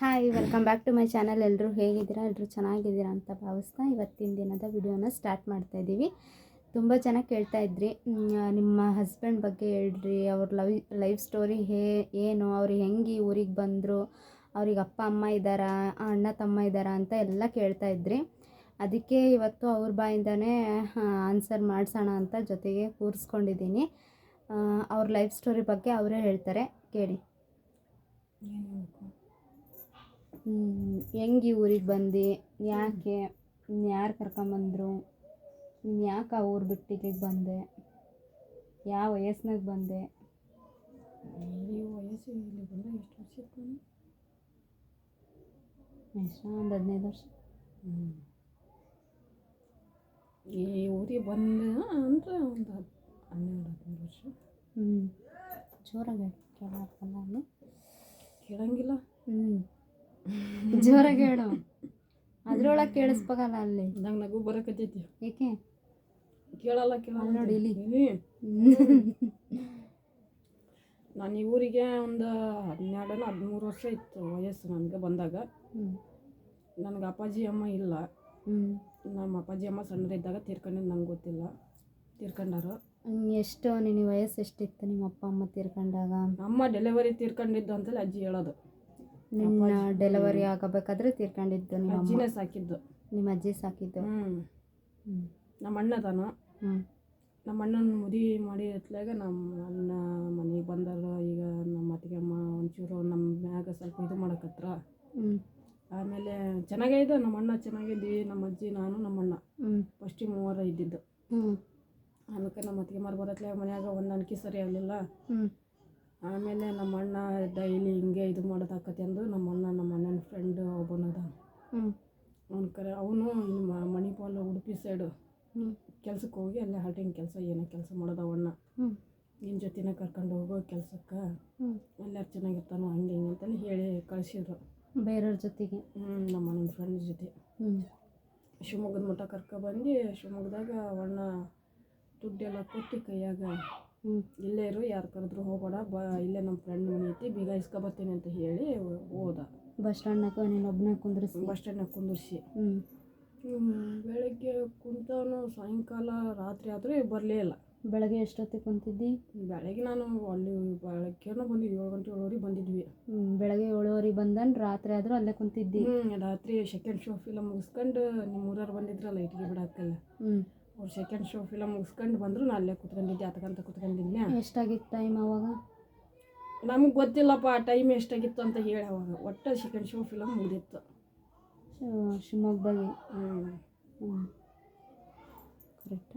Hi welcome back to my channel ಎಲ್ಲರೂ ಹೇಗಿದ್ದೀರಾ? ಎಲ್ಲರೂ ಚೆನ್ನಾಗಿದ್ದೀರಾ ಅಂತ ಭಾವಿಸ್ತಾ ಇವತ್ತಿನ ದಿನದ ವಿಡಿಯೋನ ಸ್ಟಾರ್ಟ್ ಮಾಡ್ತಾ ಇದ್ದೀವಿ. ತುಂಬ ಜನ ಕೇಳ್ತಾ ಇದ್ರಿ ನಿಮ್ಮ ಹಸ್ಬೆಂಡ್ ಬಗ್ಗೆ ಹೇಳ್ರಿ, ಅವ್ರ ಲವ್ ಲೈಫ್ ಸ್ಟೋರಿ ಹೇ, ಏನು, ಅವ್ರು ಹೆಂಗೆ ಊರಿಗೆ ಬಂದರು, ಅವ್ರಿಗೆ ಅಪ್ಪ, ಅಮ್ಮ ಇದ್ದಾರಾ, ಅಣ್ಣ, ತಮ್ಮ ಇದ್ದಾರಾ ಅಂತ ಎಲ್ಲ ಕೇಳ್ತಾ ಇದ್ರಿ. ಅದಕ್ಕೆ ಇವತ್ತು ಅವ್ರ ಬಾಯಿಂದನೇ ಆನ್ಸರ್ ಮಾಡಿಸೋಣ ಅಂತ ಜೊತೆಗೆ ಕೂರಿಸ್ಕೊಂಡಿದ್ದೀನಿ. ಅವ್ರ ಲೈಫ್ ಸ್ಟೋರಿ ಬಗ್ಗೆ ಅವರೇ ಹೇಳ್ತಾರೆ, ಕೇಳಿ. ಹೆಂಗೆ ಈ ಊರಿಗೆ ಬಂದು? ಯಾಕೆ? ಯಾರು ಕರ್ಕೊಂಬಂದರು ನೀನು ಯಾಕೆ ಆ ಊರು ಬಿಟ್ಟು ಇಲ್ಲಿಗೆ ಬಂದೆ? ಯಾವ ವಯಸ್ಸಿನಾಗ ಬಂದೆ? ವಯಸ್ಸು ಇಲ್ಲಿ ಬಂದಾಗ ಎಷ್ಟು ವರ್ಷ ಎಷ್ಟು ಒಂದು ಹದಿನೈದು ವರ್ಷ. ಈ ಊರಿಗೆ ಬಂದೆ ಅಂದರೆ ಒಂದು ಹನ್ನೆರಡು ಹದಿನೈದು ವರ್ಷ. ಹ್ಞೂ ಜೋರಾಗಿ ಹೇಳು ನಾನು ಕೇಳಂಗಿಲ್ಲ. ಹ್ಞೂ ಜೋರಾಗಿ ಹೇಳು. ಅದ್ರೊಳಗೆ ಕೇಳಿಸ್ಬೇಕಲ್ಲ ಅಲ್ಲಿ? ನಂಗೆ ನಗು ಬರಕತ್ತೈತಿ. ಏಕೆ? ಕೇಳಲ್ಲ ಕೇಳಲ್ಲ. ನೋಡಿ ಇಲ್ಲಿ. ನಾನು ಈ ಊರಿಗೆ ಒಂದು ಹನ್ನೆರಡನ ಹದಿಮೂರು ವರ್ಷ ಇತ್ತು ವಯಸ್ಸು ನನಗೆ ಬಂದಾಗ. ನನಗೆ ಅಪ್ಪಾಜಿ ಅಮ್ಮ ಇಲ್ಲ. ನಮ್ಮ ಅಪ್ಪಾಜಿ ಅಮ್ಮ ಸಣ್ಣರಿದ್ದಾಗ ತೀರ್ಕೊಂಡಿದ್ದು ನಂಗೆ ಗೊತ್ತಿಲ್ಲ. ತೀರ್ಕೊಂಡಾರು. ಎಷ್ಟು ನಿನ್ನ ವಯಸ್ಸು ಎಷ್ಟಿತ್ತು ನಿಮ್ಮ ಅಪ್ಪ ಅಮ್ಮ ತೀರ್ಕೊಂಡಾಗ? ಅಮ್ಮ ಡೆಲಿವರಿ ತೀರ್ಕೊಂಡಿದ್ದು ಅಂತೇಳಿ ಅಜ್ಜಿ ಹೇಳೋದು. ನಿನ್ನ ಡೆಲಿವರಿ ಆಗಬೇಕಾದ್ರೆ ತೀರ್ಕೊಂಡಿದ್ದು ನಿಮ್ಮ ಅಮ್ಮ. ಅಜ್ಜಿನೇ ಸಾಕಿದ್ದು. ನಿಮ್ಮ ಅಜ್ಜಿ ಸಾಕಿದ್ದು. ಹ್ಞೂ ನಮ್ಮ ಅಣ್ಣ ತಾನು. ಹ್ಞೂ ನಮ್ಮ ಅಣ್ಣನ ಮದುವೆ ಮಾಡಿ ಎತ್ಲಾಗ ನಮ್ಮ ಅಣ್ಣ ಮನೆಗೆ ಬಂದಾರ. ಈಗ ನಮ್ಮ ಅತ್ತಿಗೆ ಅಮ್ಮ ಒಂಚೂರು ನಮ್ಮ ಮ್ಯಾಗ ಸ್ವಲ್ಪ ಇದು ಮಾಡಕತ್ರ. ಹ್ಞೂ ಆಮೇಲೆ ಚೆನ್ನಾಗೇ ಇದ್ದ ನಮ್ಮ ಅಣ್ಣ ಚೆನ್ನಾಗಿದ್ವಿ ನಮ್ಮ ಅಜ್ಜಿ ನಾನು ನಮ್ಮ ಅಣ್ಣ. ಹ್ಞೂ ಫಸ್ಟಿಗೆ ಮೂವರ ಇದ್ದಿದ್ದು. ಹ್ಞೂ ಆಮೇಲೆ ನಮ್ಮ ಅತ್ತಿಗೆ ಮಾರು ಬರತ್ಲೆ ಮನ್ಯಾಗ ಹೊಂದಾಣಿಕೆ ಸರಿ ಆಗಲಿಲ್ಲ. ಹ್ಞೂ ಆಮೇಲೆ ನಮ್ಮ ಅಣ್ಣ ಡೈಲಿ ಹಿಂಗೆ ಇದು ಮಾಡೋದಾಕತಿ ಅಂದು ನಮ್ಮ ಅಣ್ಣ ನಮ್ಮ ಅಣ್ಣನ ಫ್ರೆಂಡ್ ಒಬ್ಬನದ ಹ್ಞೂ ಅವ್ನ ಕರೆ ಅವನು ಮಣಿಪಾಲ್ ಉಡುಪಿ ಸೈಡು ಕೆಲ್ಸಕ್ಕೆ ಹೋಗಿ ಅಲ್ಲೇ ಹಾಲ್ಟಿಂಗ್ ಕೆಲಸ ಏನೋ ಕೆಲಸ ಮಾಡೋದು ಅವಣ್ಣ ಹ್ಞೂ ನಿನ್ನ ಜೊತೆನೇ ಕರ್ಕೊಂಡು ಹೋಗೋ ಕೆಲ್ಸಕ್ಕೆ ಎಲ್ಲರೂ ಚೆನ್ನಾಗಿರ್ತಾನೋ ಹಂಗೆ ಹಿಂಗೆ ಅಂತೇಳಿ ಹೇಳಿ ಕಳಿಸಿದ್ರು. ಬೇರೆಯವ್ರ ಜೊತೆಗೆ. ಹ್ಞೂ ನಮ್ಮ ಅಣ್ಣನ ಫ್ರೆಂಡ್ ಜೊತೆ ಶಿವಮೊಗ್ಗದ ಮಠ ಕರ್ಕೊಬಂದು ಶಿವಮೊಗ್ಗದಾಗ ಅವಣ್ಣ ದುಡ್ಡೆಲ್ಲ ಕೊಟ್ಟು ಕೈಯಾಗ ಹ್ಞೂ ಇಲ್ಲೇ ಇರು ಯಾರು ಕರೆದ್ರು ಹೋಗೋಣ ಬ ಇಲ್ಲೇ ನಮ್ಮ ಫ್ರೆಂಡ್ ಮನೆ ಐತಿ ಬೀಗ ಇಸ್ಕೊಬರ್ತೀನಿ ಅಂತ ಹೇಳಿ ಹೋದ. ಬಸ್ ಸ್ಟ್ಯಾಂಡ್ನಾಗ ನೀನು ಒಬ್ಬನ ಕುಂದ್ರಿಸಿ. ಬಸ್ ಸ್ಟ್ಯಾಂಡ್ನಾಗ ಕುಂದ್ರಿಸಿ. ಹ್ಞೂ ಬೆಳಗ್ಗೆ ಕುಂತವನು ಸಾಯಂಕಾಲ ರಾತ್ರಿ ಆದರೂ ಬರಲೇ ಇಲ್ಲ. ಬೆಳಗ್ಗೆ ಎಷ್ಟೊತ್ತಿಗೆ ಕುಂತಿದ್ದಿ? ಬೆಳಗ್ಗೆ ನಾನು ಅಲ್ಲಿ ಬೆಳಗ್ಗೆನೂ ಬಂದಿದ್ವಿ ಏಳು ಗಂಟೆ ಏಳುವರೆಗೆ ಬಂದಿದ್ವಿ. ಬೆಳಗ್ಗೆ ಏಳುವರೆಗೆ ಬಂದನ್ ರಾತ್ರಿ ಆದರೂ ಅಲ್ಲೇ ಕುಂತಿದ್ದಿ. ರಾತ್ರಿ ಸೆಕೆಂಡ್ ಶೋ ಫಿಲಮ್ ಮುಗಿಸ್ಕೊಂಡು ನಿಮ್ಮ ಊರವ್ರು ಬಂದಿದ್ರಲ್ಲ ಇಟ್ಗೆ ಬಿಡಾಕಲ್ಲ ಹ್ಞೂ ಅವ್ರು ಸೆಕೆಂಡ್ ಶೋ ಫಿಲಮ್ ಮುಗಿಸ್ಕೊಂಡು ಬಂದರು ನಾನು ಅಲ್ಲೇ ಕುತ್ಕೊಂಡಿದ್ದೆ ಅದಕ್ಕಂತ ಕುತ್ಕೊಂಡಿದ್ದೆ ಎಷ್ಟಾಗಿತ್ತು ಟೈಮ್ ಅವಾಗ? ನಮಗೆ ಗೊತ್ತಿಲ್ಲಪ್ಪ ಆ ಟೈಮ್ ಎಷ್ಟಾಗಿತ್ತು ಅಂತ ಹೇಳಿ ಅವಾಗ. ಒಟ್ಟು ಸೆಕೆಂಡ್ ಶೋ ಫಿಲಮ್ ಮುಗಿದಿತ್ತು. ಶಿವಮೊಗ್ಗದಲ್ಲಿ ಹ್ಞೂ ಹ್ಞೂ ಕರೆಕ್ಟ್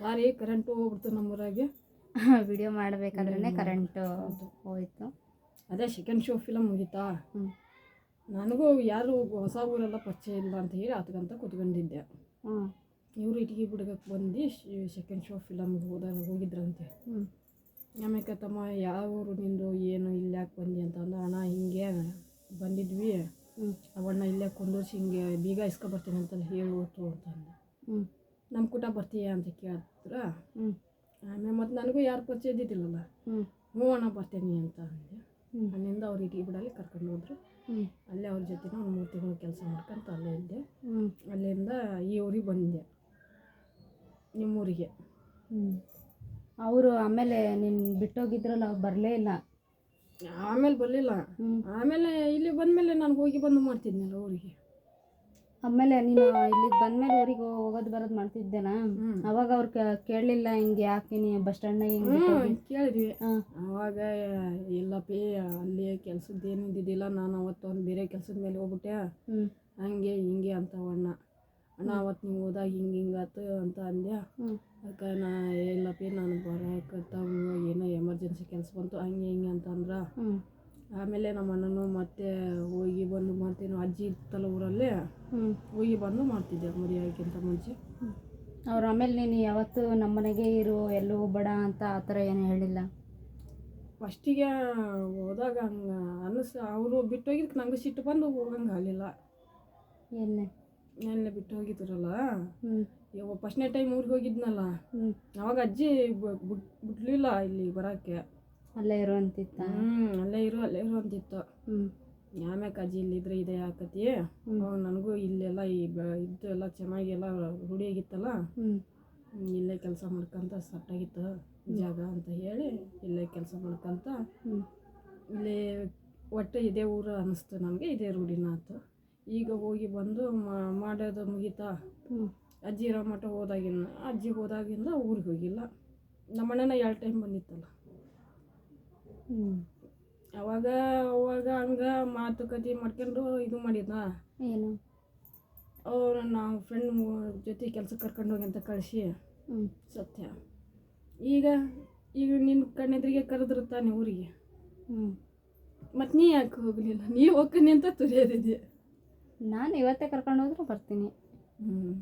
ಸಾರಿ ಕರೆಂಟು ಹೋಗ್ಬಿಡ್ತು ನಮ್ಮೂರಾಗೆ. ವಿಡಿಯೋ ಮಾಡಬೇಕಾದ್ರೆ ಕರೆಂಟು ಹೋಯ್ತು. ಅದೇ ಸೆಕೆಂಡ್ ಶೋ ಫಿಲಮ್ ಮುಗೀತಾ? ಹ್ಞೂ ನನಗೂ ಯಾರು ಹೊಸ ಊರೆಲ್ಲ ಪರಿಚಯ ಇಲ್ಲ ಅಂತ ಹೇಳಿ ಅದಕ್ಕಂತ ಕುತ್ಕೊಂಡಿದ್ದೆ. ಹ್ಞೂ ಇವರು ಇಟ್ಗೆ ಬಿಡ್ಬೇಕು ಬಂದು ಸೆಕೆಂಡ್ ಶೋ ಫಿಲಮ್ಗೆ ಹೋದಾಗ ಹೋಗಿದ್ರಂತೆ. ಹ್ಞೂ ಆಮೇಲೆ ತಮ್ಮ ಯಾವ ಊರು ನಿಂದು ಏನು ಇಲ್ಲಿ ಯಾಕೆ ಬಂದಿ ಅಂತ ಅಂದ ಅಣ್ಣ ಹಿಂಗೆ ಬಂದಿದ್ವಿ. ಹ್ಞೂ ಅವಣ್ಣ ಇಲ್ಲೇ ಕುಂದರ್ಸಿ ಹಿಂಗೆ ಬೀಗ ಇಸ್ಕೊಬರ್ತೀನಿ ಅಂತ ಹೇಳಿ ಅಂತ ಅಂದ. ಹ್ಞೂ ನಮ್ಮ ಕೂಟ ಬರ್ತೀಯ? ಅಂತ ಕೇಳಿದ್ರ. ಹ್ಞೂ ಆಮೇಲೆ ಮತ್ತು ನನಗೂ ಯಾರು ಪರಿಚಯ ಇದ್ದಿದ್ದಿಲ್ಲಲ್ಲ. ಹ್ಞೂ ಹ್ಞೂ ಅಣ್ಣ ಬರ್ತೀನಿ ಅಂತ ಅಂದೆ. ಹ್ಞೂ ಅಲ್ಲಿಂದ ಅವ್ರು ಇಟ್ಗೆ ಬಿಡಲ್ಲಿ ಕರ್ಕೊಂಡು ಹೋದ್ರು. ಅಲ್ಲೇ ಅವ್ರ ಜೊತೆ ಒಂದು ಮೂರು ತಿಂಗಳು ಕೆಲಸ ಮಾಡ್ಕೊಂತ ಅಲ್ಲೇ ಇದ್ದೆ. ಹ್ಞೂ ಅಲ್ಲಿಂದ ಈ ಊರಿಗೆ ಬಂದೆ. ನಿಮ್ಮೂರಿಗೆ. ಹ್ಞೂ ಅವರು ಆಮೇಲೆ ನೀನು ಬಿಟ್ಟೋಗಿದ್ರಲ್ಲ ಅವ್ರು ಬರಲೇ ಇಲ್ಲ. ಆಮೇಲೆ ಬರಲಿಲ್ಲ. ಹ್ಞೂ ಆಮೇಲೆ ಇಲ್ಲಿ ಬಂದಮೇಲೆ ನಾನು ಹೋಗಿ ಬಂದು ಮಾಡ್ತಿದ್ನಲ್ಲ ಊರಿಗೆ. ಆಮೇಲೆ ನೀನು ಇಲ್ಲಿಗೆ ಬಂದ್ಮೇಲೆ ಊರಿಗೆ ಹೋಗೋದು ಬರೋದು ಮಾಡ್ತಿದ್ದೇನಾ? ಅವಾಗ ಅವ್ರು ಕೇಳಲಿಲ್ಲ ಹಿಂಗೆ ಯಾಕೆ ನೀ ಬಸ್ ಸ್ಟ್ಯಾಂಡ್ನಾಗ ಹಿಂಗೆ ಕೇಳಿದ್ವಿ. ಅವಾಗ ಇಲ್ಲಪ್ಪಿ ಅಲ್ಲಿ ಕೆಲ್ಸದ್ದು ಏನು ಇದ್ದಿದ್ದಿಲ್ಲ ನಾನು ಅವತ್ತು ಒಂದು ಬೇರೆ ಕೆಲ್ಸದ ಮೇಲೆ ಹೋಗ್ಬಿಟ್ಟೆ. ಹಂಗೆ ಹಿಂಗೆ ಅಂತ ಅಣ್ಣ. ಅವತ್ತು ನೀವು ಹೋದಾಗ ಹಿಂಗೆ ಹಿಂಗಾತು ಅಂತ ಅಂದೆ ಅದಕ್ಕೆ ನಾ ಇಲ್ಲಪ್ಪಿ ನಾನು ಬರೋಕ್ಕಂತ ಏನೋ ಎಮರ್ಜೆನ್ಸಿ ಕೆಲಸ ಬಂತು ಹಂಗೆ ಹಿಂಗೆ ಅಂತಂದ್ರೆ ಆಮೇಲೆ ನಮ್ಮ ಅಣ್ಣನು ಮತ್ತೆ ಹೋಗಿ ಬಂದು ಮಾಡ್ತೇನೆ ಅಜ್ಜಿ ಇತ್ತಲ್ಲ ಊರಲ್ಲಿ ಹ್ಞೂ ಹೋಗಿ ಬಂದು ಮಾಡ್ತಿದ್ದೆ ಮದುವೆ ಆಗೋಕ್ಕಿಂತ ಮುಂಚೆ. ಅವ್ರು ಆಮೇಲೆ ನೀನು ಯಾವತ್ತು ನಮ್ಮ ಮನೆಗೆ ಇರು ಎಲ್ಲೂ ಬಡ ಅಂತ ಆ ಥರ ಏನು ಹೇಳಿಲ್ಲ? ಫಸ್ಟಿಗೆ ಹೋದಾಗ ಹಂಗೆ ಅನ್ನಿಸ್ ಅವರು ಬಿಟ್ಟು ಹೋಗಿದ್ದಕ್ಕೆ ನಂಗೆ ಸಿಟ್ಟು ಬಂದು ಹೋಗಂಗೆ ಆಗಲಿಲ್ಲ. ಎಲ್ಲೇ? ನೆನ್ನೆ ಬಿಟ್ಟು ಹೋಗಿದ್ರಲ್ಲ? ಹ್ಞೂ ಇವಾಗ ಫಸ್ಟ್ನೇ ಟೈಮ್ ಊರಿಗೆ ಹೋಗಿದ್ನಲ್ಲ? ಹ್ಞೂ ಅವಾಗ ಅಜ್ಜಿ ಬಿಡ್ಲಿಲ್ಲ ಇಲ್ಲಿ ಬರೋಕ್ಕೆ. ಅಲ್ಲೇ ಇರುವಂತಿತ್ತ ಹ್ಞೂ ಅಲ್ಲೇ ಇರು ಅಲ್ಲೇ ಇರು ಅಂತಿತ್ತು. ಹ್ಞೂ ಯಾಮ್ಯಾಕ ಅಜ್ಜಿ ಇಲ್ಲಿದ್ರೆ ಇದೇ ಆಕತಿ. ಅವಾಗ ನನಗೂ ಇಲ್ಲೆಲ್ಲ ಈ ಬ ಇದ್ದು ಎಲ್ಲ ಚೆನ್ನಾಗಿ ಎಲ್ಲ ಆಗಿತ್ತಲ್ಲ? ಹ್ಞೂ ಹ್ಮ್, ಇಲ್ಲೇ ಕೆಲಸ ಮಾಡ್ಕೊಂತ ಸಟ್ಟಾಗಿತ್ತು ಜಾಗ ಅಂತ ಹೇಳಿ ಇಲ್ಲೇ ಕೆಲಸ ಮಾಡ್ಕೊಂತ. ಹ್ಞೂ ಇಲ್ಲೇ ಒಟ್ಟು ಇದೇ ಊರು ಅನ್ನಿಸ್ತು ನಮಗೆ ಇದೇ ರೂಢಿನ ಆಯ್ತು. ಈಗ ಹೋಗಿ ಬಂದು ಮಾ- ಮಾಡೋದು ಮುಗೀತಾ? ಅಜ್ಜಿ ಇರೋ ಮಠ ಹೋದಾಗಿನ ಅಜ್ಜಿ ಹೋದಾಗಿಂದ ಊರಿಗೆ ಹೋಗಿಲ್ಲ. ನಮ್ಮಣ್ಣನ ಎರಡು ಟೈಮ್ ಬಂದಿತ್ತಲ್ಲ. ಅವಾಗ ಅವಾಗ ಹಂಗೆ ಮಾತುಕತೆ ಮಾಡ್ಕೊಂಡು ಇದು ಮಾಡಿದ್ನ? ಏನು? ಅವ್ರು ನಾವು ಫ್ರೆಂಡ್ ಜೊತೆ ಕೆಲಸಕ್ಕೆ ಕರ್ಕೊಂಡು ಹೋಗಿ ಅಂತ ಕಳಿಸಿ. ಸತ್ಯ. ಈಗ ಈಗ ನಿನ್ನ ಕಣ್ಣೆದ್ರಿಗೆ ಕರೆದ್ರು ತಾನೆ ಊರಿಗೆ? ಹ್ಞೂ ಮತ್ತು ನೀ ಯಾಕೆ ಹೋಗಲಿಲ್ಲ? ನೀ ಹೋಗ್ತೀನಿ ಅಂತ ತುರಿಯೋದಿದೆ ನಾನು ಇವತ್ತೇ ಕರ್ಕೊಂಡು ಹೋದ್ರೆ ಬರ್ತೀನಿ. ಹ್ಞೂ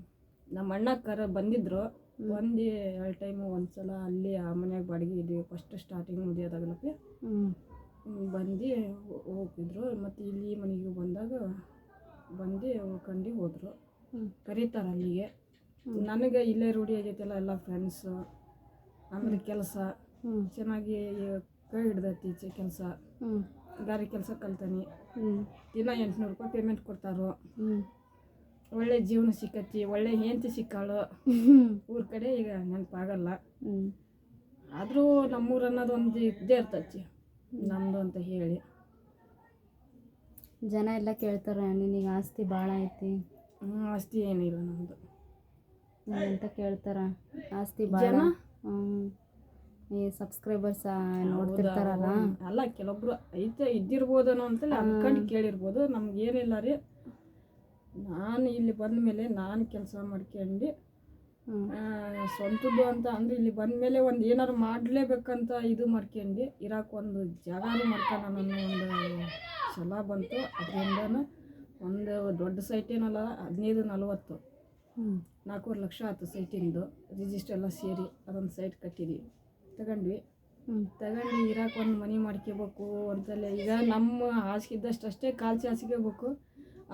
ನಮ್ಮ ಅಣ್ಣ ಕರ ಬಂದಿದ್ರು. ಬಂದು ಎರಡು ಟೈಮು ಒಂದು ಸಲ ಅಲ್ಲಿ ಆ ಮನ್ಯಾಗ ಬಾಡಿಗೆ ಇದ್ವಿ ಫಸ್ಟ್ ಸ್ಟಾರ್ಟಿಂಗ್ ಮುಗಿಯೋದಾಗಲಪ್ಪ ಬಂದು ಹೋಗಿದ್ರು. ಮತ್ತು ಇಲ್ಲಿ ಮನೆಗೆ ಬಂದಾಗ ಬಂದು ಉಳ್ಕೊಂಡು ಹೋದರು. ಕರೀತಾರೆ ಅಲ್ಲಿಗೆ. ನನಗೆ ಇಲ್ಲೇ ರೂಢಿ ಆಗೈತೆಲ್ಲ ಎಲ್ಲ ಫ್ರೆಂಡ್ಸು ಆಮೇಲೆ ಕೆಲಸ. ಚೆನ್ನಾಗಿ ಕೈ ಹಿಡ್ದೈತಿ ಈಚೆ ಕೆಲಸ. ಗಾರೆ ಕೆಲಸ ಕಲ್ತಾನೆ. ಹ್ಞೂ ದಿನ ಎಂಟುನೂರು ರೂಪಾಯಿ ಪೇಮೆಂಟ್ ಕೊಡ್ತಾರೋ. ಹ್ಞೂ ಒಳ್ಳೆ ಜೀವನ ಸಿಕ್ಕತಿ ಒಳ್ಳೆ ಹೆಂಡತಿ ಸಿಕ್ಕಾಳು. ಊರ ಕಡೆ ಈಗ ನೆನಪಾಗಲ್ಲ. ಆದರೂ ನಮ್ಮೂರು ಅನ್ನೋದು ಒಂದು ಇದ್ದೇ ಇರ್ತೈತಿ ನಮ್ಮದು ಅಂತ ಹೇಳಿ. ಜನ ಎಲ್ಲ ಕೇಳ್ತಾರೆ ನಿನಗೆ ಆಸ್ತಿ ಭಾಳ ಐತಿ. ಆಸ್ತಿ ಏನಿಲ್ಲ ನಮ್ಮದು ಅಂತ ಕೇಳ್ತಾರ. ಆಸ್ತಿ ಭಾಳ ಈ ಸಬ್ಸ್ಕ್ರೈಬರ್ಸ್ ನೋಡ್ತಿರ್ತಾರಲ್ಲ. ಅಲ್ಲ ಕೆಲವೊಬ್ರು ಐತೆ ಇದ್ದಿರ್ಬೋದೇನೋ ಅಂತೇಳಿ ಅನ್ಕೊಂಡು ಕೇಳಿರ್ಬೋದು. ನಮ್ಗೆ ಏನಿಲ್ಲ ರೀ. ನಾನು ಇಲ್ಲಿ ಬಂದ ಮೇಲೆ ನಾನು ಕೆಲಸ ಮಾಡ್ಕೊಂಡು ಸ್ವಂತದ್ದು ಅಂತ ಅಂದ್ರೆ ಇಲ್ಲಿ ಬಂದ ಮೇಲೆ ಒಂದು ಏನಾರು ಮಾಡಲೇಬೇಕಂತ ಇದು ಮಾಡ್ಕೊಂಡು ಇರಕ್ಕೆ ಒಂದು ಜಾಗನೂ ಮಾಡ್ಕೊಂಡು ನನ್ನ ಒಂದು ಛಲ ಬಂತು. ಅದರಿಂದ ಒಂದು ದೊಡ್ಡ ಸೈಟ್ ಏನಲ್ಲ ಹದಿನೈದು ನಲ್ವತ್ತು. ಹ್ಞೂ ನಾಲ್ಕೂವರೆ ಲಕ್ಷ ಆಯ್ತು ಸೈಟಿಂದು ರಿಜಿಸ್ಟರ್ ಎಲ್ಲ ಸೇರಿ ಅದೊಂದು ಸೈಟ್ ಕಟ್ಟಿದ್ವಿ. ತಗೊಂಡ್ವಿ. ಹ್ಞೂ ತಗೊಂಡು ಇರಕ್ಕೆ ಒಂದು ಮನೆ ಮಾಡ್ಕೋಬೇಕು ಅಂತಲೇ. ಈಗ ನಮ್ಮ ಹಾಸಿಗೆ ಇದ್ದಷ್ಟು ಅಷ್ಟೇ ಕಾಲು ಚಾಚಿಕೋಬೇಕು.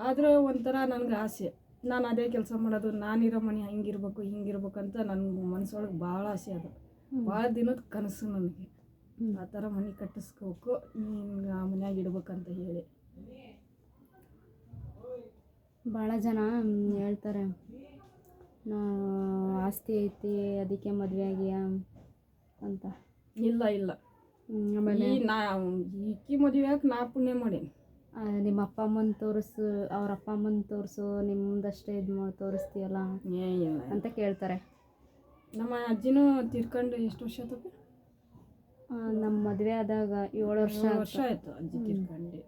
ಆದರೂ ಒಂಥರ ನನಗೆ ಆಸೆ. ನಾನು ಅದೇ ಕೆಲಸ ಮಾಡೋದು ನಾನಿರೋ ಮನೆ ಹಂಗಿರ್ಬೇಕು ಹಿಂಗಿರ್ಬೇಕು ಅಂತ ನನ್ನ ಮನಸ್ಸೊಳಗೆ ಭಾಳ ಆಸೆ ಅದು. ಭಾಳ ದಿನದ ಕನಸು ನನಗೆ. ಆ ಥರ ಮನೆ ಕಟ್ಟಿಸ್ಕೋಬೇಕು ನಿನ್ಗೆ ಆ ಮನ್ಯಾಗ ಇಡ್ಬೇಕಂತ ಹೇಳಿ. ಭಾಳ ಜನ ಹೇಳ್ತಾರೆ ನಾ ಆಸ್ತಿ ಐತಿ ಅದಕ್ಕೆ ಮದುವೆ ಆಗಿಯ? ಅಂತ. ಇಲ್ಲ ಇಲ್ಲ. ಆಮೇಲೆ? ಈ ನಾ ಈಕಿ ಮದುವೆಯಾಗ ನಾ ಪುಣ್ಯ ಮಾಡೀನಿ. ನಿಮ್ಮ ಅಪ್ಪ ಅಮ್ಮನ ತೋರಿಸು ಅವ್ರ ಅಪ್ಪ ಅಮ್ಮನ ತೋರಿಸು ನಿಮ್ಮದಷ್ಟೇ ಇದು ಮಾಡಿ ತೋರಿಸ್ತೀಯಲ್ಲ? ಏ ಇಲ್ಲ ಅಂತ ಕೇಳ್ತಾರೆ. ನಮ್ಮ ಅಜ್ಜಿನೂ ತೀರ್ಕೊಂಡು ಎಷ್ಟು ವರ್ಷ ಆಯ್ತು ಆ, ನಮ್ಮ ಮದುವೆ ಆದಾಗ ಏಳು ವರ್ಷ. ವರ್ಷ ಆಯ್ತು ಅಜ್ಜಿ ತೀರ್ಕೊಂಡು.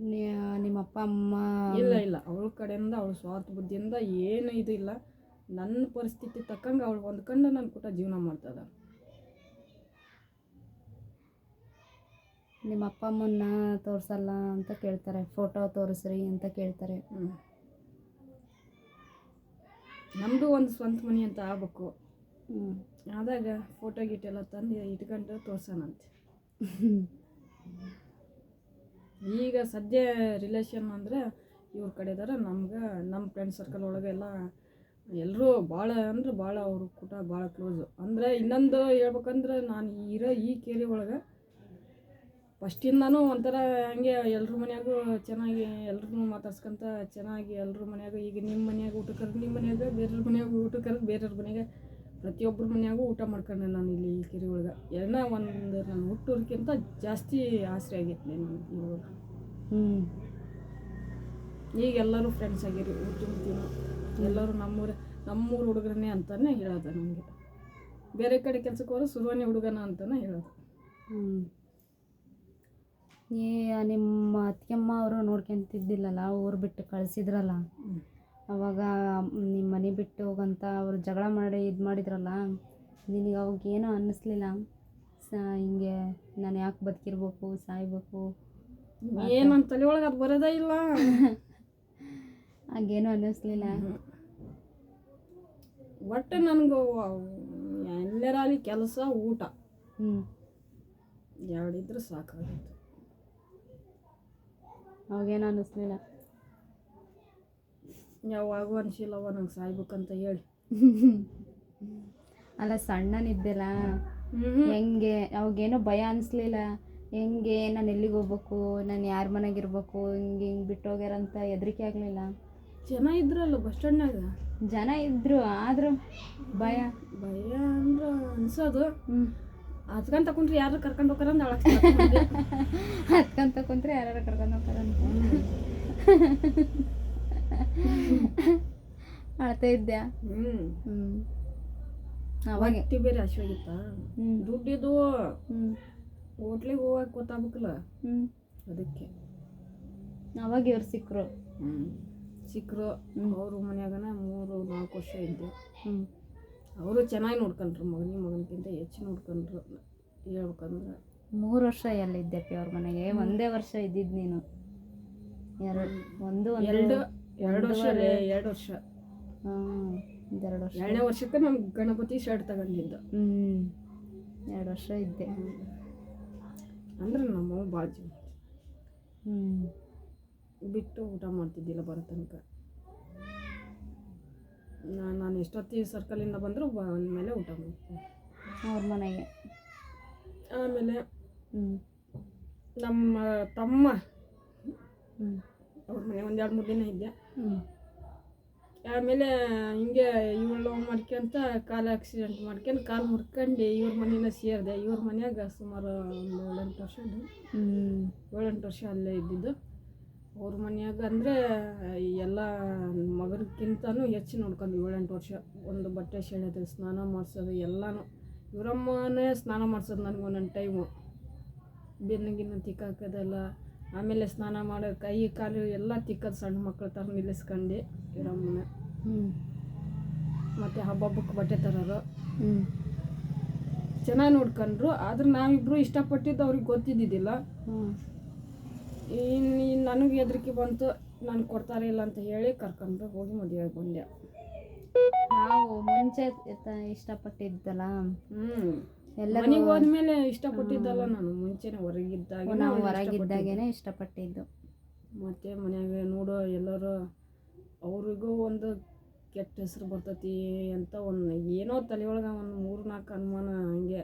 ನೀ- ನಿಮ್ಮ ಅಪ್ಪ ಅಮ್ಮ ಇಲ್ಲ ಇಲ್ಲ. ಅವಳ ಕಡೆಯಿಂದ ಅವಳ ಸ್ವಾರ್ಥ ಬುದ್ಧಿಯಿಂದ ಏನು ಇದು ಇಲ್ಲ. ನನ್ನ ಪರಿಸ್ಥಿತಿ ತಕ್ಕಂಗೆ ಅವಳು ಹೊಂದ್ಕೊಂಡು ನನ್ನ ಕೂಟ ಜೀವನ ಮಾಡ್ತದ ನಿಮ್ಮ ಅಪ್ಪ ಅಮ್ಮನ್ನ ತೋರಿಸಲ್ಲ ಅಂತ ಕೇಳ್ತಾರೆ. ಫೋಟೋ ತೋರಿಸ್ರಿ ಅಂತ ಕೇಳ್ತಾರೆ. ನಮ್ಮದು ಒಂದು ಸ್ವಂತ ಮನೆ ಅಂತ ಆಗ್ಬೇಕು. ಆದಾಗ ಫೋಟೋ ಗೀಟೆಲ್ಲ ತಂದು ಇಟ್ಕೊಂಡು ತೋರ್ಸೋಣಂತೆ ಈಗ ಸದ್ಯ ರಿಲೇಷನ್ ಅಂದರೆ ಇವ್ರ ಕಡೆದಾರ ನಮ್ಗೆ ನಮ್ಮ ಫ್ರೆಂಡ್ ಸರ್ಕಲ್ ಒಳಗೆಲ್ಲ ಎಲ್ಲರೂ ಭಾಳ ಅಂದ್ರೆ ಭಾಳ ಅವ್ರ ಕೂಟ ಭಾಳ ಕ್ಲೋಸು ಅಂದರೆ ಇನ್ನೊಂದು ಹೇಳ್ಬೇಕಂದ್ರೆ ನಾನು ಇರೋ ಈ ಕೇರಿ ಒಳಗೆ ಫಸ್ಟಿಂದನೂ ಒಂಥರ ಹಂಗೆ ಎಲ್ಲರ ಮನೆಯಾಗೂ ಚೆನ್ನಾಗಿ ಎಲ್ರಿಗೂ ಮಾತಾಡ್ಸ್ಕೊಂತ ಚೆನ್ನಾಗಿ ಎಲ್ಲರ ಮನ್ಯಾಗ ಈಗ ನಿಮ್ಮ ಮನೆಯಾಗ ಊಟ ಕರೆದು ನಿಮ್ಮ ಮನೆಯಾಗ ಬೇರೆಯವ್ರ ಮನೆಯಾಗ ಊಟ ಕರೆದು ಬೇರೆಯವ್ರ ಮನೆಯಾಗ ಪ್ರತಿಯೊಬ್ಬರ ಮನೆಯಾಗೂ ಊಟ ಮಾಡ್ಕೊಂಡೆ ನಾನು ಇಲ್ಲಿ ಈ ಕೆರೆ ಒಳಗೆ. ಎಲ್ಲ ಒಂದು ನಾನು ಹುಟ್ಟೂರ್ಕಿಂತ ಜಾಸ್ತಿ ಆಸರೆ ಆಗೈತೆ ನನಗೆ ಇವಾಗ. ಹ್ಞೂ ಈಗ ಎಲ್ಲರೂ ಫ್ರೆಂಡ್ಸ್ ಆಗಿರಿ ಊಟ ದಿನ ಎಲ್ಲರೂ ನಮ್ಮೂರ ನಮ್ಮೂರು ಹುಡುಗರನ್ನೇ ಅಂತಲೇ ಹೇಳೋದು ನನಗೆ. ಬೇರೆ ಕಡೆ ಕೆಲಸಕ್ಕೆ ಹೋದ್ರೆ ಸುರುವಾನಿ ಹುಡುಗನ ಅಂತಲೇ ಹೇಳೋದು. ಹ್ಞೂ ಏ ನಿಮ್ಮ ಅತ್ತಿಗೆಮ್ಮ ಅವರು ನೋಡ್ಕೊಂತಿದ್ದಿಲ್ಲಲ್ಲ ಊರು ಬಿಟ್ಟು ಕಳಿಸಿದ್ರಲ್ಲ. ಅವಾಗ ನಿಮ್ಮ ಮನೆ ಬಿಟ್ಟು ಹೋಗಂತ ಅವರು ಜಗಳ ಮಾಡಿ ಇದು ಮಾಡಿದ್ರಲ್ಲ ನಿನಗೆ ಅವಾಗ ಏನೂ ಅನ್ನಿಸ್ಲಿಲ್ಲ? ಸ ಹಿಂಗೆ ನಾನು ಯಾಕೆ ಬದುಕಿರ್ಬೇಕು ಸಾಯ್ಬೇಕು? ಏನು ನನ್ನ ತಲೆ ಒಳಗೆ ಅದು ಬರೋದೇ ಇಲ್ಲ. ಹಾಗೇನೂ ಅನ್ನಿಸ್ಲಿಲ್ಲ? ಒಟ್ಟು ನನಗೆ ಎಲ್ಲರಾಗಲಿ ಕೆಲಸ ಊಟ. ಹ್ಞೂ ಎರಡಿದ್ರೆ ಸಾಕಾಗಿತ್ತು. ಅವಾಗೇನು ಅನ್ನಿಸ್ಲಿಲ್ಲ. ಯಾವಾಗೂ ಅನ್ಸಿಲ್ಲವ ನಂಗೆ ಸಾಯ್ಬೇಕಂತ ಹೇಳಿ. ಅಲ್ಲ ಸಣ್ಣನಿದ್ದೆಲ್ಲ ಹೆಂಗೆ ಅವಾಗೇನೋ ಭಯ ಅನಿಸ್ಲಿಲ್ಲ. ಹೆಂಗೆ ನಾನು ಎಲ್ಲಿಗೆ ಹೋಗ್ಬೇಕು ನಾನು ಯಾರ ಮನೆಗಿರ್ಬೇಕು ಹಿಂಗೆ ಹಿಂಗೆ ಬಿಟ್ಟು ಹೋಗ್ಯಾರಂತ ಹೆದರಿಕೆ ಆಗಲಿಲ್ಲ. ಜನ ಇದ್ರಲ್ಲ ಬಸ್ ಸ್ಟ್ಯಾಂಡ್ನಾಗ? ಜನ ಇದ್ರು ಆದರೂ ಭಯ. ಭಯ ಅಂದ್ರೆ ಅನ್ಸೋದು. ಹ್ಞೂ ತಕೊಂಡ್ರಿ ಯಾರು ಕರ್ಕೊಂಡು ಹೋಗ್ತಾರ ಅಂದ ಅಳಕ್ ತಕೊಂಡ್ರೆ ಯಾರು ಕರ್ಕೊಂಡು ಹೋಗ್ತಾರಂತ ಅಳ್ತಾ ಇದ್ದೆ ಹ್ಮ್. ಹ್ಞೂ ಅವಾಗ ಬೇರೆ ಹಸಿವಾಗಿತ್ತ ದುಡ್ಡಿದು ಹ್ಞೂ ಹೋಟ್ಲಿಗೆ ಹೋಗಕ್ ಗೊತ್ತಾಗ್ಬೇಕಲ್ಲ. ಹ್ಞೂ ಅದಕ್ಕೆ. ಅವಾಗ ಇವ್ರು ಸಿಕ್ಕರು ಹ್ಮ್. ಸಿಕ್ಕರು ಹ್ಮ್. ಅವ್ರ ಮನ್ಯಾಗನ ಮೂರು ನಾಲ್ಕು ವರ್ಷ ಇದ್ದೆ. ಹ್ಞೂ ಅವರು ಚೆನ್ನಾಗಿ ನೋಡ್ಕೊಂಡ್ರು ಮಗನಿ ಮಗನಿಗಿಂತ ಹೆಚ್ಚು ನೋಡ್ಕೊಂಡ್ರು. ಹೇಳ್ಬೇಕಂದ್ರೆ. ಮೂರು ವರ್ಷ ಎಲ್ಲಿದ್ದೆಪ್ಪಿ ಅವ್ರ ಮನೆಗೆ? ಒಂದೇ ವರ್ಷ ಇದ್ದಿದ್ದು ನೀನು. ಎರಡು ಒಂದು ಎರಡು ಎರಡು ವರ್ಷ ಎರಡು ವರ್ಷ. ಹಾಂ ಎರಡು ವರ್ಷ. ಎರಡನೇ ವರ್ಷಕ್ಕೆ ನಮ್ಮ ಗಣಪತಿ ಶರ್ಟ್ ತಗೊಂಡಿದ್ದು. ಹ್ಞೂ ಎರಡು ವರ್ಷ ಇದ್ದೆ. ಅಂದ್ರೆ ನಮ್ಮವ್ವ ಭಾಳ ಹ್ಞೂ ಬಿಟ್ಟು ಊಟ ಮಾಡ್ತಿದ್ದಿಲ್ಲ ಬರೋ ತನಕ. ನಾನು ಎಷ್ಟೊತ್ತಿ ಸರ್ಕಲಿಂದ ಬಂದರೂ ಮೇಲೆ ಊಟ ಮಾಡ್ತೀನಿ. ಅವ್ರ ಮನೆಗೆ. ಆಮೇಲೆ ಹ್ಞೂ ನಮ್ಮ ತಮ್ಮ ಹ್ಞೂ ಅವ್ರ ಮನೆ ಒಂದು ಎರಡು ಮೂರು ದಿನ ಇದ್ದೆ. ಹ್ಞೂ ಆಮೇಲೆ ಹಿಂಗೆ ಇವಳು ಮಾಡ್ಕೊಂತ ಕಾಲು ಆಕ್ಸಿಡೆಂಟ್ ಮಾಡ್ಕೊಂಡು ಕಾಲು ಮುರ್ಕೊಂಡು ಇವ್ರ ಮನೇನ ಸೇರಿದೆ. ಇವ್ರ ಮನೆಯಾಗ ಸುಮಾರು ಒಂದು ಏಳೆಂಟು ವರ್ಷ ಇದ್ದು ಏಳೆಂಟು ವರ್ಷ ಅಲ್ಲೇ ಇದ್ದಿದ್ದು. ಅವ್ರ ಮನ್ಯಾಗ ಅಂದರೆ ಎಲ್ಲ ಮಗನಕ್ಕಿಂತನೂ ಹೆಚ್ಚು ನೋಡ್ಕೊಂಡು ಏಳೆಂಟು ವರ್ಷ. ಒಂದು ಬಟ್ಟೆ ಸೆಳೆಯೋದು ಸ್ನಾನ ಮಾಡಿಸೋದು ಎಲ್ಲನೂ. ಇವರಮ್ಮನೇ ಸ್ನಾನ ಮಾಡಿಸೋದು ನನಗೆ ಒಂದೊಂದು ಟೈಮು ಬೆನ್ನಿಗಿನ್ನ ತಿಕ್ಕಾಕೋದೆಲ್ಲ ಆಮೇಲೆ ಸ್ನಾನ ಮಾಡೋ ಕೈ ಕಾಲು ಎಲ್ಲ ತಿಕ್ಕೋದು ಸಣ್ಣ ಮಕ್ಕಳು ತರ ನಿಲ್ಲಿಸ್ಕೊಂಡು ಇವರಮ್ಮನ ಹ್ಞೂ ಮತ್ತು ಹಬ್ಬಬ್ಬಕ್ಕೆ ಬಟ್ಟೆ ತರೋರು. ಹ್ಞೂ ಚೆನ್ನಾಗಿ ನೋಡ್ಕೊಂಡ್ರು ಆದ್ರೆ ನಾವಿಬ್ಬರು ಇಷ್ಟಪಟ್ಟಿದ್ದು ಅವ್ರಿಗೆ ಗೊತ್ತಿದ್ದಿದ್ದಿಲ್ಲ. ಹ್ಞೂ ಇನ್ನು ನನಗೆ ಹೆದರಿಕೆ ಬಂತು ನಾನು ಕೊಡ್ತಾರೆ ಇಲ್ಲ ಅಂತ ಹೇಳಿ ಕರ್ಕೊಂಡು ಹೋಗಿ ಮದುವೆ ಬಂದೆ. ನಾವು ಮುಂಚೆ ಇಷ್ಟಪಟ್ಟಿದ್ದಲ್ಲ? ಹ್ಞೂ ಎಲ್ಲರೂ ಮನೆಗೆ ಹೋದ್ಮೇಲೆ ಇಷ್ಟಪಟ್ಟಿದ್ದಲ್ಲ ನಾನು ಮುಂಚೆನೆ ಹೊರಗಿದ್ದಾಗ ನಾವು ಹೊರಗಿದ್ದಾಗೇನೆ ಇಷ್ಟಪಟ್ಟಿದ್ದು. ಮತ್ತೆ ಮನ್ಯಾಗ ನೋಡೋ ಎಲ್ಲರೂ ಅವ್ರಿಗೂ ಒಂದು ಕೆಟ್ಟ ಹೆಸರು ಬರ್ತತಿ ಅಂತ ಒಂದು ಏನೋ ತಲೆಯೊಳಗೆ ಒಂದು ಮೂರು ನಾಲ್ಕು ಅನುಮಾನ ಹಂಗೆ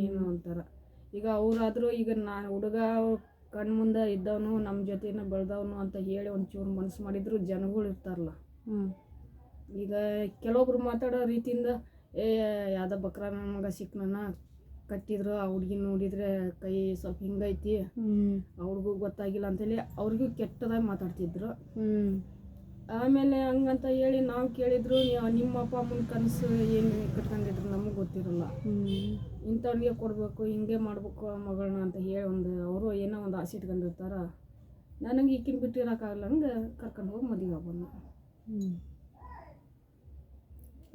ಏನು ಅಂತಾರೆ ಈಗ ಅವರಾದರೂ ಈಗ ನಾನು ಹುಡುಗ ಕಣ್ಣು ಮುಂದೆ ಇದ್ದವನು ನಮ್ಮ ಜೊತೆನ ಬೆಳೆದವನು ಅಂತ ಹೇಳಿ ಒಂಚೂರು ಮನಸ್ಸು ಮಾಡಿದ್ರು ಜನಗಳು ಇರ್ತಾರಲ್ಲ. ಹ್ಞೂ ಈಗ ಕೆಲವೊಬ್ರು ಮಾತಾಡೋ ರೀತಿಯಿಂದ ಏ ಯಾವ್ದೋ ಬಕ್ರ ನನ್ನ ಮಗ ಸಿಕ್ಕನ ಕಟ್ಟಿದ್ರು ಆ ಹುಡ್ಗಿ ನೋಡಿದ್ರೆ ಕೈ ಸ್ವಲ್ಪ ಹಿಂಗೈತಿ ಅವ್ರಿಗೂ ಗೊತ್ತಾಗಿಲ್ಲ ಅಂತೇಳಿ ಅವ್ರಿಗೂ ಕೆಟ್ಟದಾಗಿ ಮಾತಾಡ್ತಿದ್ರು. ಹ್ಞೂ ಆಮೇಲೆ ಹಂಗಂತ ಹೇಳಿ ನಾವು ಕೇಳಿದ್ರು ನೀವು ನಿಮ್ಮ ಅಪ್ಪ ಅಮ್ಮನ ಕನಸು ಏನು ಕಟ್ಕೊಂಡಿದ್ರು ನಮಗೆ ಗೊತ್ತಿರಲ್ಲ. ಇಂಥವ್ರಿಗೆ ಕೊಡಬೇಕು ಹಿಂಗೆ ಮಾಡಬೇಕು ಆ ಮಗಳನ್ನ ಅಂತ ಹೇಳಿ ಒಂದು ಅವರು ಏನೋ ಒಂದು ಆಸೆ ಇಟ್ಕೊಂಡಿರ್ತಾರ. ನನಗೆ ಈಕಿನ ಬಿಟ್ಟಿರೋಕ್ಕಾಗಲ್ಲ ಹಂಗೆ ಕರ್ಕೊಂಡು ಹೋಗಿ ಮದುವೆ ಆಗೋಣ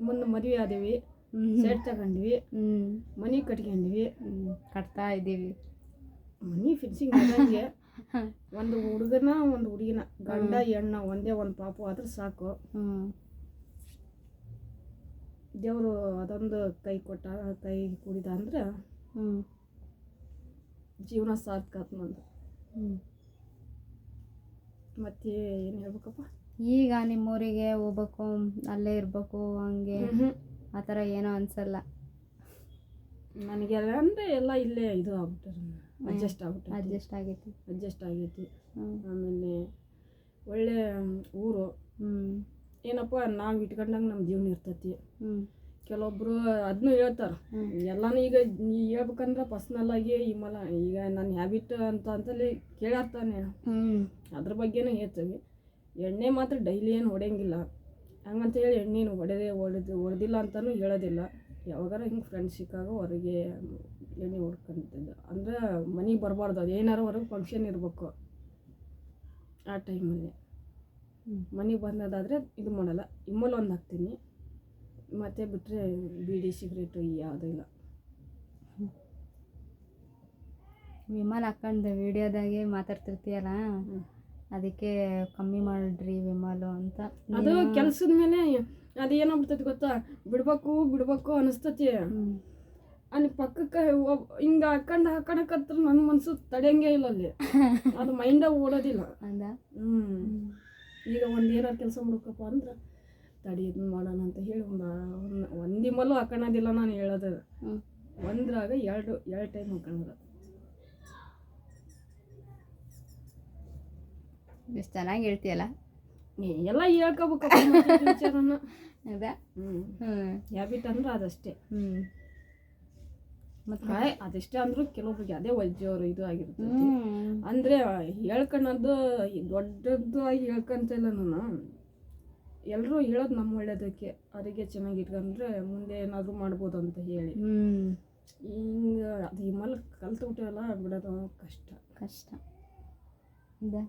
ಮುಂದೆ ಮದುವೆ ಆದೇವಿ ಸೆಟ್ ತಗೊಂಡ್ವಿ ಮನೆ ಕಟ್ಕೊಂಡ್ವಿ ಕಟ್ತಾ ಇದ್ದೀವಿ. ಮನೆ ಫಿಕ್ಸಿಂಗ್ ಆದಂಗೆ. ಒಂದು ಹುಡುಗನ ಒಂದು ಹುಡುಗಿನ. ಗಂಡ ಹೆಣ್ಣ ಒಂದೇ ಒಂದು ಪಾಪು ಆದ್ರೆ ಸಾಕು. ದೇವರು ಅದೊಂದು ಕೈ ಕೊಟ್ಟ ಕೈ ಕುಡಿದ ಅಂದ್ರೆ ಜೀವನ ಸಾರ್ಥಕ ಆತ್ ನಂದು ಮತ್ತೆ ಏನು ಹೇಳ್ಬೇಕಪ್ಪ? ಈಗ ನಿಮ್ಮೂರಿಗೆ ಹೋಗ್ಬೇಕು ಅಲ್ಲೇ ಇರಬೇಕು ಹಂಗೆ ಆ ಥರ ಏನೋ ಅನ್ಸಲ್ಲ. ನನಗೆ ಅಂದರೆ ಎಲ್ಲ ಇಲ್ಲೇ ಇದು ಆಗ್ಬಿಟ್ಟಾರೆ ಅಡ್ಜಸ್ಟ್ ಆಗುತ್ತೆ ಅಡ್ಜಸ್ಟ್ ಆಗೈತಿ. ಅಡ್ಜಸ್ಟ್ ಆಗೈತಿ. ಆಮೇಲೆ ಒಳ್ಳೆ ಊರು. ಏನಪ್ಪ ನಾವು ಇಟ್ಕೊಂಡಂಗೆ ನಮ್ಮ ಜೀವನ ಇರ್ತೈತಿ. ಕೆಲವೊಬ್ರು ಅದನ್ನು ಹೇಳ್ತಾರೆ. ಎಲ್ಲಾನು ಈಗ ನೀ ಹೇಳ್ಬೇಕಂದ್ರೆ ಪರ್ಸ್ನಲ್ ಆಗಿ ಈ ಮಲ ಈಗ ನನ್ನ ಹ್ಯಾಬಿಟ್ ಅಂತ ಅಂತಲ್ಲಿ ಕೇಳಾರ್ತಾನೆ ಹ್ಞೂ ಅದ್ರ ಬಗ್ಗೆನೂ ಹೇಳ್ತೀವಿ. ಎಣ್ಣೆ ಮಾತ್ರ ಡೈಲಿ ಏನು ಹೊಡೆಯಂಗಿಲ್ಲ. ಹಂಗಂತ ಹೇಳಿ ಎಣ್ಣೆನು ಹೊಡೆದೇ ಹೊಡೆದು ಹೊಡೆದಿಲ್ಲ ಅಂತಲೂ ಹೇಳೋದಿಲ್ಲ. ಯಾವಾಗಾರ ಹಿಂಗೆ ಫ್ರೆಂಡ್ಸ್ ಸಿಕ್ಕಾಗ ಹೊರಗೆ ಎಣ್ಣೆ ಹೊಡ್ಕೊಂತಿದ್ದೆ. ಅಂದ್ರೆ ಮನೆಗೆ ಬರಬಾರ್ದು ಅದು ಏನಾರು ಹೊರಗೆ ಫಂಕ್ಷನ್ ಇರಬೇಕು ಆ ಟೈಮಲ್ಲಿ. ಮನೆಗೆ ಬಂದದಾದರೆ ಇದು ಮಾಡಲ್ಲ ಇಮ್ಮಲ್ ಒಂದು ಹಾಕ್ತೀನಿ. ಮತ್ತೆ ಬಿಟ್ಟರೆ ಬೀಡಿ ಸಿಗರೇಟು ಯಾವುದೂ ಇಲ್ಲ. ವಿಮಲ್ ಹಾಕೊಂಡು ವಿಡಿಯೋದಾಗೆ ಮಾತಾಡ್ತಿರ್ತೀಯಲ್ಲ. ಅದಕ್ಕೆ ಕಮ್ಮಿ ಮಾಡ್ರಿ ವಿಮಲು ಅಂತ. ಅದು ಕೆಲ್ಸದ ಮೇಲೆ ಅದು ಏನಾಗ್ಬಿಡ್ತೈತಿ ಗೊತ್ತಾ? ಬಿಡ್ಬೇಕು ಬಿಡ್ಬೇಕು ಅನಿಸ್ತತಿ. ಅಲ್ಲಿ ಪಕ್ಕಕ್ಕೆ ಹಿಂಗೆ ಹಾಕೊಂಡು ಹಾಕೊಳಕತ್ರ ನನ್ನ ಮನ್ಸು ತಡೆಯಂಗೆ ಇಲ್ಲ ಅಲ್ಲಿ. ಅದು ಮೈಂಡ್ ಓಡೋದಿಲ್ಲ. ಹ್ಞೂ ಈಗ ಒಂದು ಏನಾರು ಕೆಲಸ ಮಾಡ್ಬೇಕಪ್ಪ ಅಂದ್ರೆ ತಡಿ ಇದನ್ನ ಮಾಡೋಣ ಅಂತ ಹೇಳಿ ಒಂದು ಒಂದಿಮಲ್ಲೂ ಹಾಕೊಳ್ಳೋದಿಲ್ಲ ನಾನು ಹೇಳೋದು. ಒಂದ್ರಾಗ ಎರಡು ಎರಡು ಟೈಮ್ ಮಕ್ಕಳದ ಎಷ್ಟು ಚೆನ್ನಾಗಿ ಹೇಳ್ತೀಯಲ್ಲ? ಎಲ್ಲ ಹೇಳ್ಕೋಬೇಕು ವಿಚಾರನ. ಹೌದಾ ಹ್ಞೂ ಹ್ಯಾಬಿಟ್ ಅಂದ್ರೆ ಅದಷ್ಟೇ. ಹ್ಞೂ ಮತ್ತು ಅದಷ್ಟೇ ಅಂದ್ರೂ ಕೆಲವೊಬ್ಬರಿಗೆ ಅದೇ ವಜ್ಜೋರು ಇದು ಆಗಿರ್ತದೆ ಹ್ಞೂ ಅಂದರೆ ಹೇಳ್ಕೊಳ್ಳೋದು ದೊಡ್ಡದ್ದು ಆಗಿ ಹೇಳ್ಕೊಂತಿಲ್ಲ ನಾನು. ಎಲ್ಲರೂ ಹೇಳೋದು ನಮ್ಮ ಒಳ್ಳೇದಕ್ಕೆ. ಅವರಿಗೆ ಚೆನ್ನಾಗಿ ಇಟ್ಕೊಂಡ್ರೆ ಮುಂದೆ ಏನಾದರೂ ಮಾಡ್ಬೋದು ಅಂತ ಹೇಳಿ. ಹಿಂಗೆ ಅದು ಹಿಮಲ್ ಕಲ್ತು ಬಿಟ್ಟೆಲ್ಲ ಬಿಡೋದು ಕಷ್ಟ. ಕಷ್ಟ. ಇದೆ.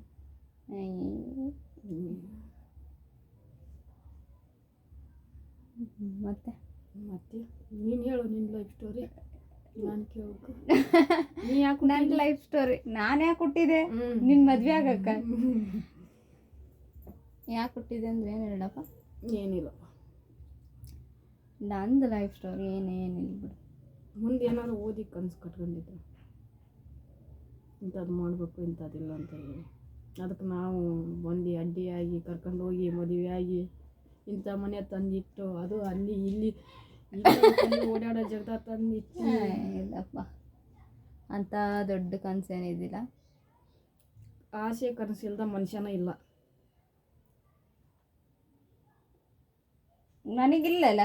ಮತ್ತೆ? ಮತ್ತೆ? ನೀನು ಹೇಳು ನಿನ್ನ ಲೈಫ್ ಸ್ಟೋರಿ ನಾನು ಕೇಳಬೇಕು. ನೀ ಯಾಕೆ ನನ್ನ ಲೈಫ್ ಸ್ಟೋರಿ ನಾನು ಯಾಕೆ ಹುಟ್ಟಿದೆ. ನಿನ್ನ ಮದುವೆ ಆಗಕ್ಕ? ಯಾಕೆ ಹುಟ್ಟಿದೆ ಅಂದ್ರೆ ಏನು ಹೇಳಪ್ಪ? ಏನಿಲ್ಲಪ್ಪ ನಂದು ಲೈಫ್ ಸ್ಟೋರಿ ಏನೇನಿಲ್ಲ ಬಿಡು. ಮುಂದೆ ಏನಾದ್ರು ಓದಿ ಕನಸು ಕಟ್ಕೊಂಡಿದ್ರು. ಇಂಥದ್ದು ಮಾಡಬೇಕು ಇಂಥದ್ದಿಲ್ಲ ಅಂತ ಹೇಳಿ. ಅದಕ್ಕೆ ನಾವು ಬಂದು ಅಡ್ಡಿಯಾಗಿ ಕರ್ಕೊಂಡು ಹೋಗಿ ಮದುವೆ ಆಗಿ ಇಂಥ ಮನೆ ತಂದಿಟ್ಟು ಅದು ಅಲ್ಲಿ ಇಲ್ಲಿ ಓಡಾಡೋ ಜಗದ ತಂದಿಟ್ಟು. ಇಲ್ಲಪ್ಪ. ಅಂತ ದೊಡ್ಡ ಕನಸೇನಿದ್ದಿಲ್ಲ ಆಸೆ ಕನಸಿಲ್ದ ಮನುಷ್ಯನ ಇಲ್ಲ. ನನಗಿಲ್ಲಲ್ಲ.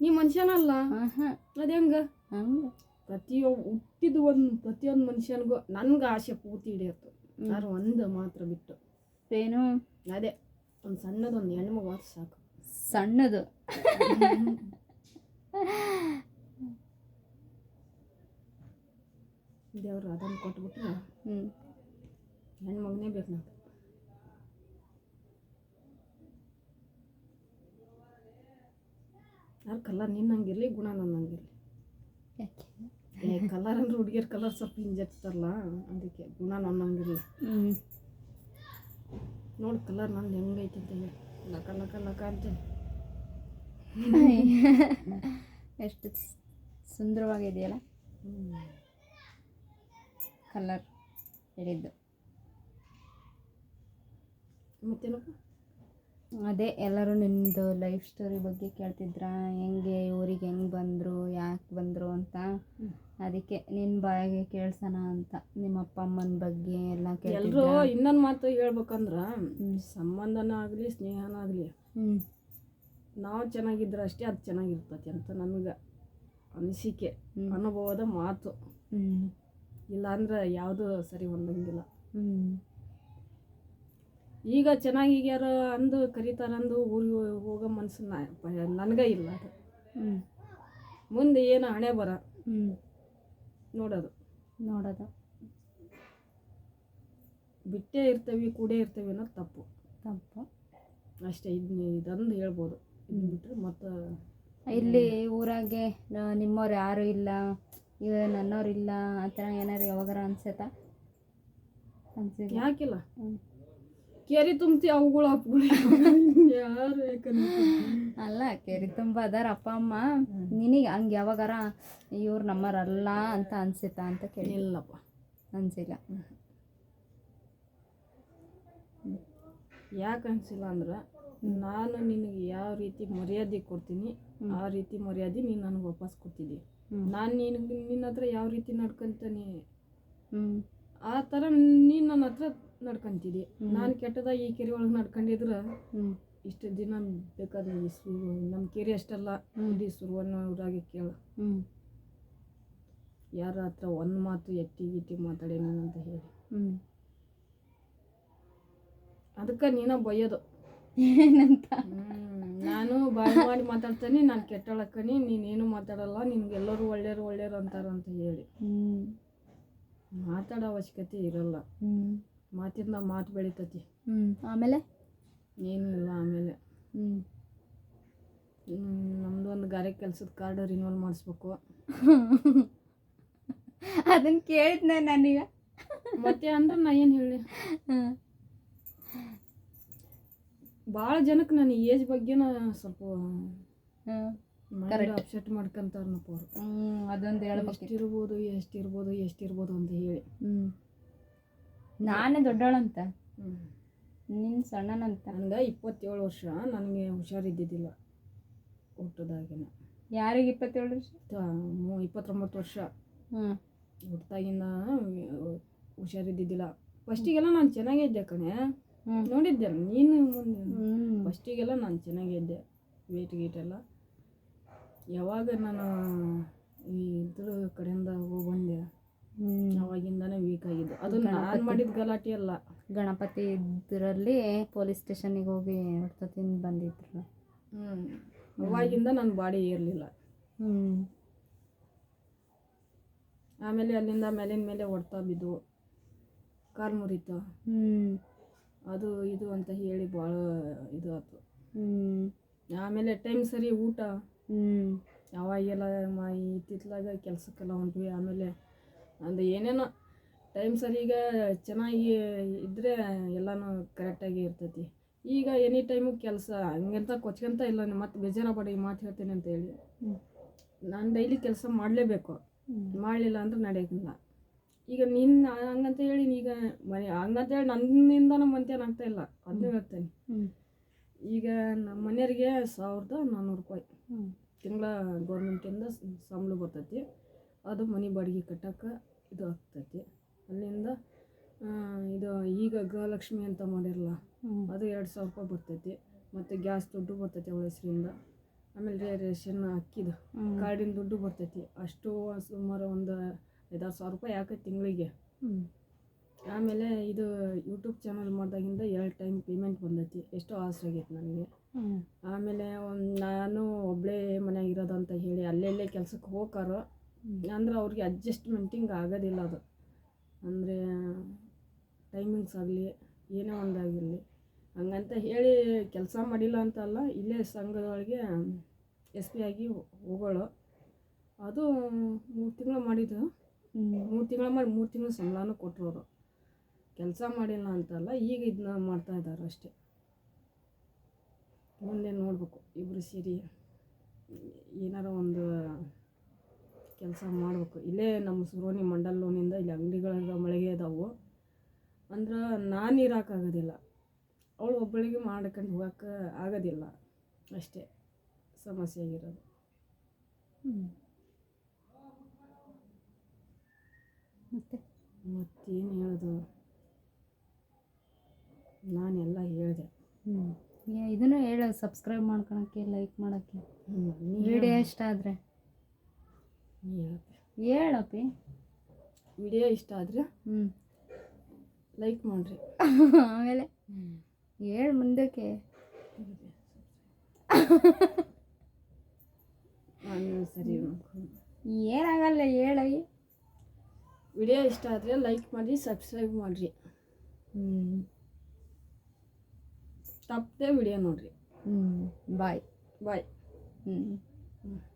ನೀ ಮನುಷ್ಯನಲ್ಲ? ಅಲ್ಲ ಹಾಂ. ಅದು ಹೆಂಗ? ಹಂಗೆ. ಪ್ರತಿಯೊಬ್ಬ ಹುಟ್ಟಿದ ಒಂದು ಪ್ರತಿಯೊಂದು ಮನುಷ್ಯನಿಗೂ ನನ್ಗೆ ಆಸೆ ಪೂರ್ತಿ ಹಿಡಿಯುತ್ತೆ. ಯಾರು ಒಂದು ಮಾತ್ರ ಬಿಟ್ಟು. ಏನು? ಅದೇ ಒಂದು ಸಣ್ಣದೊಂದು ಹೆಣ್ಮಗು ಆದ್ರೆ ಸಾಕು. ಸಣ್ಣದು. ದೇವ್ರು ಅದನ್ನು ಕೊಟ್ಬಿಟ್ರೆ ಹ್ಞೂ ಹೆಣ್ಮಗನೇ ಬೇಕು ನಾವು ಯಾರು ಕಲ್ಲ ನಿನ್ನಂಗಿರಲಿ ಗುಣ ನನ್ನಂಗಿರಲಿ. ಯಾಕೆ? ಕಲರ್ ಅಂದ್ರೆ ಹುಡುಗಿಯರ್ ಕಲರ್ ಸ್ವಲ್ಪ ಹಿಂಜೆತ್ತಾರಲ್ಲ ಅದಕ್ಕೆ ಗುಣ ನನ್ನಂಗಿಲ್ಲ ನೋಡಿ ಕಲರ್ ನಂದು ಹೆಂಗೈತಿ ಅಂತ ಹೇಳಿ. ಲಕ ಲಕ ಲಕ ಅಂತ ಎಷ್ಟು ಸುಂದರವಾಗಿದೆಯಲ್ಲ? ಕಲರ್ ಹೇಳಿದ್ದು. ಮತ್ತೇನಪ್ಪ? ಅದೇ ಎಲ್ಲರೂ ನಿಮ್ಮದು ಲೈಫ್ ಸ್ಟೋರಿ ಬಗ್ಗೆ ಕೇಳ್ತಿದ್ರ? ಹೆಂಗೆ ಊರಿಗೆ ಹೆಂಗೆ ಬಂದರು? ಯಾಕೆ ಬಂದರು ಅಂತ? ಅದಕ್ಕೆ ನಿನ್ನ ಬಾಯಿಗೆ ಕೇಳ್ಸೋಣ ಅಂತ. ನಿಮ್ಮ ಅಪ್ಪ ಅಮ್ಮನ ಬಗ್ಗೆ ಎಲ್ಲ ಎಲ್ಲರೂ ಇನ್ನೊಂದು ಮಾತು ಹೇಳ್ಬೇಕಂದ್ರೆ ಸಂಬಂಧನೂ ಆಗಲಿ ಸ್ನೇಹನ ಆಗಲಿ ಹ್ಞೂ ನಾವು ಚೆನ್ನಾಗಿದ್ರೆ ಅಷ್ಟೇ ಅದು ಚೆನ್ನಾಗಿರ್ತೈತಿ ಅಂತ ನನಗೆ ಅನಿಸಿಕೆ ಅನುಭವದ ಮಾತು. ಹ್ಞೂ ಇಲ್ಲಾಂದ್ರೆ ಯಾವುದು ಸರಿ ಹೊಂದಂಗಿಲ್ಲ. ಈಗ ಚೆನ್ನಾಗಿಗ್ಯಾರ ಅಂದು ಕರೀತಾರಂದು ಊರಿಗೆ ಹೋಗೋ ಮನ್ಸು ನನಗೆ ಇಲ್ಲ ಅದು. ಹ್ಞೂ ಮುಂದೆ ಏನು ಹಣೆ ಬರ. ಹ್ಞೂ ನೋಡೋದು. ನೋಡೋದು. ಬಿಟ್ಟೇ ಇರ್ತೇವೆ ಕೂಡೇ ಇರ್ತೇವೆ ಅನ್ನೋದು ತಪ್ಪು. ತಪ್ಪು. ಅಷ್ಟೇ ಇದನ್ನ ಇದೊಂದು ಹೇಳ್ಬೋದು. ಇದನ್ನ ಬಿಟ್ಟರೆ ಮತ್ತು ಇಲ್ಲಿ ಊರಾಗೆ ನಿಮ್ಮವ್ರು ಯಾರು ಇಲ್ಲ ಇವ ನನ್ನವ್ರಿಲ್ಲ ಆ ಥರ ಏನಾರು ಯಾವಾಗಾರ ಅನ್ಸತ್ತಾ? ಅನ್ಸಿಲ್ಲ ಯಾಕಿಲ್ಲ. ಹ್ಞೂ ಕೇರಿ ತುಂಬ್ತಿ ಅವುಗಳು ಅಪ್ಪಗಳು ಯಾರು ಅಲ್ಲ ಕೆರೆ ತುಂಬ ಅದಾರ ಅಪ್ಪ ಅಮ್ಮ. ನಿನಗೆ ಹಂಗೆ ಯಾವಾಗಾರ ಇವ್ರು ನಮ್ಮರಲ್ಲ ಅಂತ ಅನ್ಸಿತ ಅಂತ ಕೇಳಿಲ್ಲಪ್ಪ ಅನ್ಸಿಲ್ಲ. ಯಾಕೆ ಅನ್ಸಿಲ್ಲ ಅಂದ್ರೆ ನಾನು ನಿನಗೆ ಯಾವ ರೀತಿ ಮರ್ಯಾದೆ ಕೊಡ್ತೀನಿ ಆ ರೀತಿ ಮರ್ಯಾದೆ ನೀನು ನನಗೆ ವಾಪಸ್ ಕೊಡ್ತಿದ್ದಿ. ನಾನು ನಿನಗೆ ನಿನ್ನ ಹತ್ರ ಯಾವ ರೀತಿ ನಡ್ಕೊಂತಾನೆ? ಹ್ಞೂ ಆ ಥರ ನೀನು ನನ್ನ ಹತ್ರ ನಡ್ಕೊಂತಿದ್ದಿ ನಾನು ಕೆಟ್ಟದಾಗ ಈ ಕೆರೆ ಒಳಗೆ ನಡ್ಕೊಂಡಿದ್ರೆ ಇಷ್ಟು ದಿನ ಬೇಕಾದ್ರೆ ಸುರು ನಮ್ಮ ಕೆರೆ ಅಷ್ಟಲ್ಲ. ಇಡೀ ಅನ್ನೋ ಊರಾಗೆ ಕೇಳು. ಯಾರ ಹತ್ರ ಒಂದು ಮಾತು ಎತ್ತಿ ಗಿಟ್ಟಿ ಮಾತಾಡೇನು ಅಂತ ಹೇಳಿ. ಹ್ಞೂ ಅದಕ್ಕೆ ನೀನ ಬಯ್ಯೋದು. ಏನಂತ? ನಾನು ಬಾಯಿ ಮಾಡಿ ಮಾತಾಡ್ತೇನೆ ನಾನು ಕೆಟ್ಟಳಕ್ಕನಿ ನೀನೇನು ಮಾತಾಡಲ್ಲ ನಿನ್ಗೆಲ್ಲರೂ ಒಳ್ಳೆಯರು ಒಳ್ಳೆಯರು ಅಂತಾರಂತ ಹೇಳಿ. ಮಾತಾಡೋ ಅವಶ್ಯಕತೆ ಇರಲ್ಲ. ಹ್ಞೂ ಮಾತಿಂದ ಮಾತು ಬೆಳಿತತಿ. ಹ್ಞೂ ಆಮೇಲೆ? ಏನಿಲ್ಲ ಆಮೇಲೆ. ಹ್ಞೂ ನಮ್ದು ಒಂದು ಗಾರೆ ಕೆಲಸದ ಕಾರ್ಡ್ ರಿನ್ಯೂವಲ್ ಮಾಡಿಸ್ಬೇಕು. ಅದನ್ನು ಕೇಳಿದ್ನ ನಾನೀಗ ಮತ್ತೆ ಅಂದ್ರೆ ನಾ ಏನು ಹೇಳಿ ಹಾಂ ಭಾಳ ಜನಕ್ಕೆ ನನ್ನ ಏಜ್ ಬಗ್ಗೆನ ಸ್ವಲ್ಪ ಮೈಂಡ್ ಅಪ್ಸೆಟ್ ಮಾಡ್ಕೊಂತಾರನಪ್ಪ ಎರಡು ಹ್ಞೂ ಅದೊಂದು ಹೇಳ್ಬೇಕು ಎಷ್ಟಿರ್ಬೋದು ಎಷ್ಟಿರ್ಬೋದು ಎಷ್ಟಿರ್ಬೋದು ಅಂತ ಹೇಳಿ. ಹ್ಞೂ ನಾನೇ ದೊಡ್ಡವಳಂತ ನಿನ್ನ ಸಣ್ಣನಂತ. ನನಗೆ ಇಪ್ಪತ್ತೇಳು ವರ್ಷ ನನಗೆ ಹುಷಾರಿದ್ದಿದ್ದಿಲ್ಲ ಹುಟ್ಟದಾಗಿನ. ಯಾರಿಗೆ ಇಪ್ಪತ್ತೇಳು ವರ್ಷ? ಇಪ್ಪತ್ತೊಂಬತ್ತು ವರ್ಷ. ಹ್ಞೂ ಹುಟ್ಟಾಗಿಂದ ಹುಷಾರಿದ್ದಿದ್ದಿಲ್ಲ. ಫಸ್ಟಿಗೆಲ್ಲ ನಾನು ಚೆನ್ನಾಗೇ ಇದ್ದೆ ಕಣೆ. ನೋಡಿದ್ದೆ ನೀನು ಮುಂದೆ. ಫಸ್ಟಿಗೆಲ್ಲ ನಾನು ಚೆನ್ನಾಗೇ ಇದ್ದೆ ವೇಟ್ ಗೀಟ್ ಎಲ್ಲ. ಯಾವಾಗ ನಾನು ಈ ಇದ್ರ ಕಡೆಯಿಂದ ಹೋಗಿ ಬಂದೆ ಅವಾಗಿಂದಾನೇ ವೀಕ್ ಆಗಿದ್ದು. ಅದು ನಾನು ಮಾಡಿದ ಗಲಾಟೆ ಅಲ್ಲ. ಗಣಪತಿ ಇದರಲ್ಲಿ ಪೊಲೀಸ್ ಸ್ಟೇಷನಿಗೆ ಹೋಗಿ ಹೊಡ್ತ ತಿಂದು ಬಂದಿದ್ರು. ಹ್ಞೂ ಅವಾಗಿಂದ ನನ್ನ ಬಾಡಿ ಇರಲಿಲ್ಲ ಹ್ಞೂ ಆಮೇಲೆ ಅಲ್ಲಿಂದ ಮೇಲಿನ ಮೇಲೆ ಹೊಡ್ತಾ ಬಿದ್ದು ಕಾಲು ಮುರಿತು. ಹ್ಞೂ ಅದು ಇದು ಅಂತ ಹೇಳಿ ಭಾಳ ಇದು ಆಯ್ತು ಹ್ಞೂ ಆಮೇಲೆ ಟೈಮ್ ಸರಿ ಊಟ. ಹ್ಞೂ ಅವಾಗೆಲ್ಲ ಮೈ ಇತ್ತಿತ್ಲಾಗ ಕೆಲಸಕ್ಕೆಲ್ಲ ಹೊಂಟ್ವಿ. ಆಮೇಲೆ ಒಂದು ಏನೇನೋ ಟೈಮ್ ಸರಿಗ ಚೆನ್ನಾಗಿ ಇದ್ದರೆ ಎಲ್ಲನೂ ಕರೆಕ್ಟಾಗಿ ಇರ್ತೈತಿ. ಈಗ ಎನಿ ಟೈಮು ಕೆಲಸ ಹಂಗಂತ ಕೊಚ್ಕೊಂತ ಇಲ್ಲ ಮತ್ತೆ ಬಡ ಈ ಮಾತು ಹೇಳ್ತೇನೆ ಅಂತ ಹೇಳಿ. ನಾನು ಡೈಲಿ ಕೆಲಸ ಮಾಡಲೇಬೇಕು. ಮಾಡಲಿಲ್ಲ ಅಂದ್ರೆ ನಡೆಯೋದಿಲ್ಲ ಈಗ ನಿನ್ನ ಹಂಗಂತ ಹೇಳಿ ಈಗ ಮನೆ ಹಂಗಂತ ಹೇಳಿ ನನ್ನಿಂದ ಮಂತ್ಯಾನ ಆಗ್ತಾ ಇಲ್ಲ. ಅದನ್ನೇ ಹೇಳ್ತೇನೆ. ಈಗ ನಮ್ಮ ಮನೆಯವ್ರಿಗೆ ಸಾವಿರದ ನಾನ್ನೂರು ರೂಪಾಯಿ. ತಿಂಗಳ ಗೌರ್ಮೆಂಟಿಂದ ಸಂಬಳ ಬರ್ತೈತಿ. ಅದು ಮನೆ ಬಾಡಿಗೆ ಕಟ್ಟಕ್ಕೆ ಇದು ಆಗ್ತೈತಿ. ಅಲ್ಲಿಂದ ಇದು ಈಗ ಗೃಹಲಕ್ಷ್ಮಿ ಅಂತ ಮಾಡಿರಲ್ಲ ಅದು ಎರಡು ಸಾವಿರ ರೂಪಾಯಿ ಬರ್ತೈತಿ. ಮತ್ತು ಗ್ಯಾಸ್ ದುಡ್ಡು ಬರ್ತೈತಿ ಅವಳ ಹೆಸರಿಂದ ಆಮೇಲೆ ರೇಷನ್ ಅಕ್ಕಿದು ಕಾರ್ಡಿನ ದುಡ್ಡು ಬರ್ತೈತಿ. ಅಷ್ಟು ಸುಮಾರು ಒಂದು ಐದಾರು ಸಾವಿರ ರೂಪಾಯಿ ಯಾಕೆ ತಿಂಗಳಿಗೆ. ಆಮೇಲೆ ಇದು ಯೂಟ್ಯೂಬ್ ಚಾನಲ್ ಮಾಡಿದಾಗಿಂದ ಎರಡು ಟೈಮ್ ಪೇಮೆಂಟ್ ಬಂದೈತಿ. ಎಷ್ಟೋ ಆಸೆ ಆಗೈತೆ ನನಗೆ. ಆಮೇಲೆ ಒಂದು ನಾನು ಒಬ್ಬಳೇ ಮನೆಯಾಗಿರೋದು ಅಂತ ಹೇಳಿ ಅಲ್ಲೇ ಕೆಲ್ಸಕ್ಕೆ ಹೋಗಾರೋ ಅಂದ್ರೆ ಅವ್ರಿಗೆ ಅಡ್ಜಸ್ಟ್ಮೆಂಟಿಂಗ್ ಆಗೋದಿಲ್ಲ ಅದು. ಅಂದರೆ ಟೈಮಿಂಗ್ಸ್ ಆಗಲಿ ಏನೇ ಒಂದಾಗಿರಲಿ ಹಂಗಂತ ಹೇಳಿ ಕೆಲಸ ಮಾಡಿಲ್ಲ ಅಂತಲ್ಲ ಇಲ್ಲೇ ಸಂಘದೊಳಗೆ ಎಸ್ ಪಿ ಆಗಿ ಹೋಗೋಳು. ಅದು ಮೂರು ತಿಂಗಳು ಮಾಡಿದ್ದು. ಮೂರು ತಿಂಗಳು ಮಾಡಿ ಮೂರು ತಿಂಗಳು ಸಂಬಳನೂ ಕೊಟ್ಟರು ಅವರು. ಕೆಲಸ ಮಾಡಿಲ್ಲ ಅಂತಲ್ಲ ಈಗ ಇದನ್ನ ಮಾಡ್ತಾ ಇದ್ದಾರೆ ಅಷ್ಟೇ. ಮುಂದೆ ನೋಡಬೇಕು ಇಬ್ಬರು ಸೇರಿ ಏನಾರ ಒಂದು ಕೆಲಸ ಮಾಡಬೇಕು. ಇಲ್ಲೇ ನಮ್ಮ ಸುರೋನಿ ಮಂಡಲ್ ಲೋನಿಂದ ಇಲ್ಲಿ ಅಂಗಡಿಗಳ ಮಳಿಗೆ ಇದಾವು ಅಂದ್ರೆ ನಾನು ಇರೋಕ್ಕಾಗೋದಿಲ್ಲ ಅವಳು ಒಬ್ಬಳಿಗೆ ಮಾಡ್ಕೊಂಡು ಹೋಗೋಕೆ ಆಗೋದಿಲ್ಲ. ಅಷ್ಟೇ ಸಮಸ್ಯೆ ಆಗಿರೋದು. ಮತ್ತೆ? ಮತ್ತೇನು ಹೇಳೋದು? ನಾನೆಲ್ಲ ಹೇಳಿದೆ. ಹ್ಞೂ ಇದನ್ನು ಹೇಳೋದು ಸಬ್ಸ್ಕ್ರೈಬ್ ಮಾಡ್ಕೊಳಕ್ಕೆ ಲೈಕ್ ಮಾಡೋಕ್ಕೆ. ವಿಡಿಯೋ ಇಷ್ಟ ಆದರೆ. ಹೇಳಪ್ಪಿ. ವಿಡಿಯೋ ಇಷ್ಟ ಆದರೆ ಹ್ಞೂ ಲೈಕ್ ಮಾಡಿರಿ. ಆಮೇಲೆ ಹೇಳು ಮುಂದಕ್ಕೆ. ಸರಿ ಏನಾಗಲ್ಲ ಹೇಳಿ. ವಿಡಿಯೋ ಇಷ್ಟ ಆದರೆ ಲೈಕ್ ಮಾಡಿ ಸಬ್ಸ್ಕ್ರೈಬ್ ಮಾಡಿರಿ. ಹ್ಞೂ ತಪ್ಪದೆ ವಿಡಿಯೋ ನೋಡಿರಿ. ಹ್ಞೂ ಬಾಯ್. ಬಾಯ್. ಹ್ಞೂ ಹ್ಞೂ